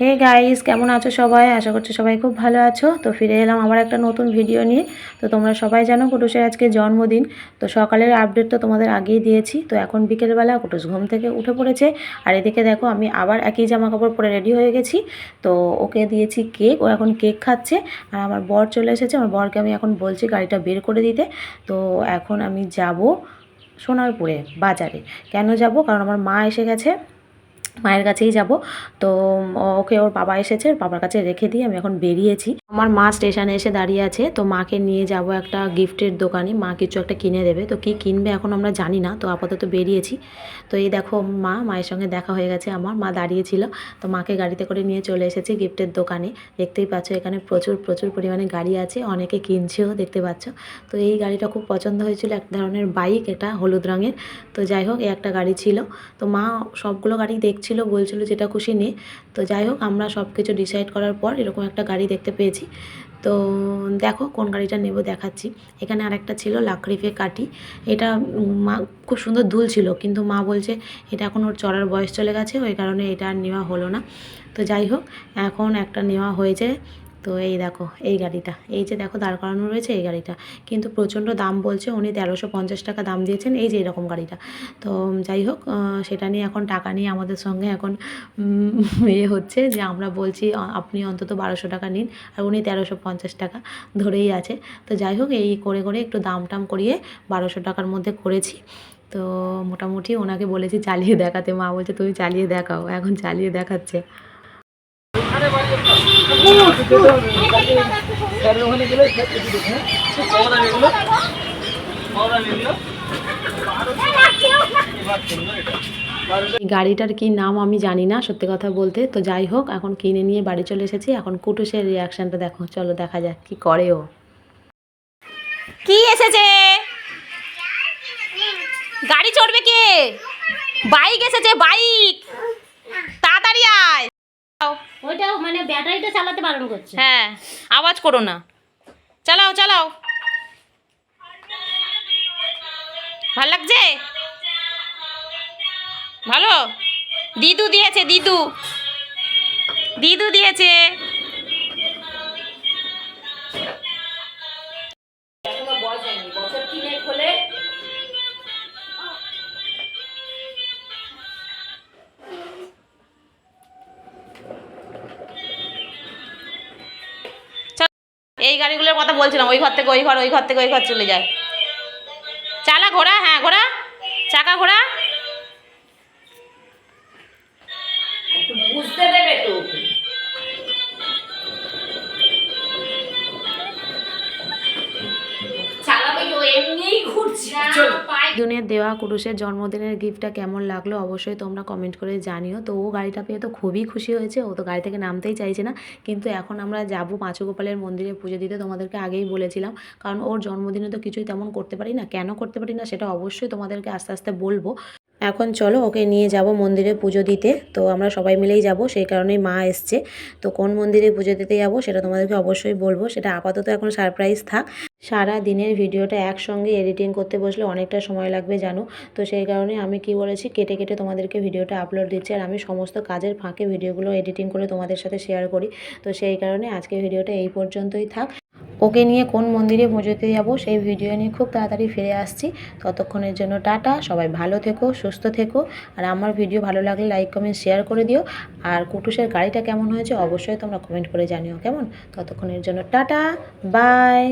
Hey guys কেমন আছো সবাই? আশা করছি সবাই খুব ভালো আছো। তো ফিরে এলাম আবার একটা নতুন ভিডিও নিয়ে। তো তোমরা সবাই জানো কুটুসের আজকে জন্মদিন। তো সকালের আপডেট তো তোমাদের আগেই দিয়েছি। তো এখন বিকেলবেলা কুটুস ঘুম থেকে উঠে পড়েছে। আর এদিকে দেখো, আমি আবার একই জামা কাপড় পরে রেডি হয়ে গেছি। তো ওকে দিয়েছি কেক ও এখন কেক খাচ্ছে। আর আমার বর চলে এসেছে। আমার বরকে আমি এখন বলছি গাড়িটা বের করে দিতে। তো এখন আমি যাব সোনারপুরে, বাজারে। কেন যাব? কারণ আমার মা এসে গেছে। মায়ের কাছেই যাব। তো ওকে ওর বাবা এসেছে, ওর বাবার কাছে রেখে দিয়ে আমি এখন বেরিয়েছি। আমার মা স্টেশনে এসে দাঁড়িয়ে আছে, তো মাকে নিয়ে যাব একটা গিফটের দোকানে। মা কিছু একটা কিনে দেবে। তো কি কিনবে এখন আমরা জানি না, তো আপাতত বেরিয়েছি। তো এই দেখো মা, মায়ের সঙ্গে দেখা হয়ে গেছে আমার। মা দাঁড়িয়েছিল, তো মাকে গাড়িতে করে নিয়ে চলে এসেছে গিফটের দোকানে। দেখতেই পাচ্ছ এখানে প্রচুর প্রচুর পরিমাণে গাড়ি আছে, অনেকে কিনছেও দেখতে পাচ্ছ। তো এই গাড়িটা খুব পছন্দ হয়েছিল, এক ধরনের বাইক, এটা হলুদ রঙের। তো যাই হোক, এই একটা গাড়ি ছিল। তো মা সবগুলো গাড়ি দেখছিল বলছিল যেটা খুশি নে। তো যাই হোক, আমরা সব কিছু ডিসাইড করার পর এরকম একটা গাড়ি দেখতে পেয়েছি। তো দেখো কোন গাড়িটা নেব দেখাচ্ছি। এখানে আরেকটা ছিল লাকড়িফে কাটি এটা মা খুব সুন্দর দুল ছিল, কিন্তু মা বলছে এটা এখন ওর চড়ার বয়স চলে গেছে, ওই কারণে এটা আর নেওয়া হলো না। তো যাই হোক, এখন একটা নেওয়া হয়েছে। তো এই দেখো, এই গাড়িটা। এই যে দেখো, দাঁড় করানো রয়েছে এই গাড়িটা। কিন্তু প্রচণ্ড দাম বলছে, উনি তেরোশো পঞ্চাশ টাকা দাম দিয়েছেন, এই যে এরকম গাড়িটা। তো যাই হোক সেটা নিয়ে এখন টাকা নিয়ে আমাদের সঙ্গে এখন ইয়ে হচ্ছে যে আমরা বলছি আপনি অন্তত বারোশো টাকা নিন, আর উনি তেরোশো পঞ্চাশ টাকা ধরেই আছে। তো যাই হোক, এই করে করে একটু দাম টাম করিয়ে বারোশো টাকার মধ্যে করেছি। তো মোটামুটি ওনাকে বলেছি, চালিয়ে দেখাতে। মা বলছে, তুমি চালিয়ে দেখাও। এখন চালিয়ে দেখাচ্ছে। গাড়িটার কি নাম আমি জানি না, সত্যি কথা বলতে। তো যাই হোক, এখন কিনে নিয়ে বাড়ি চলে এসেছি। এখন কুটুসের রিয়াকশানটা দেখো, চলো দেখা যাক কি করে ও। কি এসেছে? গাড়ি চড়বে কে? বাইক এসেছে, বাইক! ওইটাও মানে ব্যাটারিটা চালাতে করছে। হ্যাঁ আওয়াজ করো না। চালাও চালাও। ভালো লাগছে? ভালো? দিদু দিয়েছে, দিদু। দিদু দিয়েছে। এই গাড়িগুলোর কথা বলছিলাম ওই ঘর থেকে ওই ঘর ওই ঘর থেকে ওই ঘর চলে যায়। চালা ঘোড়া হ্যাঁ ঘোড়া চাকা ঘোড়া। দুনের দেওয়া কুরুষের জন্মদিনের গিফটটা কেমন লাগল অবশ্যই তোমরা কমেন্ট করে জানিও। তো ও গাড়িটা পেয়ে তো খুবই খুশি হয়েছে। ও তো গাড়ি থেকে নামতেই চাইছে না। কিন্তু এখন আমরা যাব পাঁচগোপালের মন্দিরে পুজো দিতে। তোমাদেরকে আগেই বলেছিলাম। কারণ ওর জন্মদিনে তো কিছুই তেমন করতে পারি না। কেন করতে পারি না সেটা অবশ্যই তোমাদেরকে আস্তে আস্তে বলব। এখন চলো ওকে নিয়ে যাব মন্দিরে পুজো দিতে। তো আমরা সবাই মিলেই যাব, সেই কারণেই মা এসছে। তো কোন মন্দিরে পুজো দিতে যাব সেটা তোমাদেরকে অবশ্যই বলব, সেটা আপাতত এখন সারপ্রাইজ থাক। সারা দিনের ভিডিওটা একসঙ্গে এডিটিং করতে বসলে অনেকটা সময় লাগবে, জানো? তো সেই কারণে আমি কি বলেছি, কেটে কেটে তোমাদেরকে ভিডিওটা আপলোড দিচ্ছি আর আমি সমস্ত কাজের ফাঁকে ভিডিওগুলো এডিটিং করে তোমাদের সাথে শেয়ার করি। তো সেই কারণে আজকে ভিডিওটা এই পর্যন্তই থাক। ওকে নিয়ে কোন মন্দিরে পুজোতে যাব সেই ভিডিও নিয়ে খুব তাড়াতাড়ি ফিরে আসছি। ততক্ষণের জন্য টাটা, সবাই ভালো থেকো, সুস্থ থেকো। আর আমার ভিডিও ভালো লাগলে লাইক কমেন্ট শেয়ার করে দিও। আর কুটুসের গাড়িটা কেমন হয়েছে অবশ্যই তোমরা কমেন্ট করে জানিও, কেমন? ততক্ষণের জন্য টাটা বাই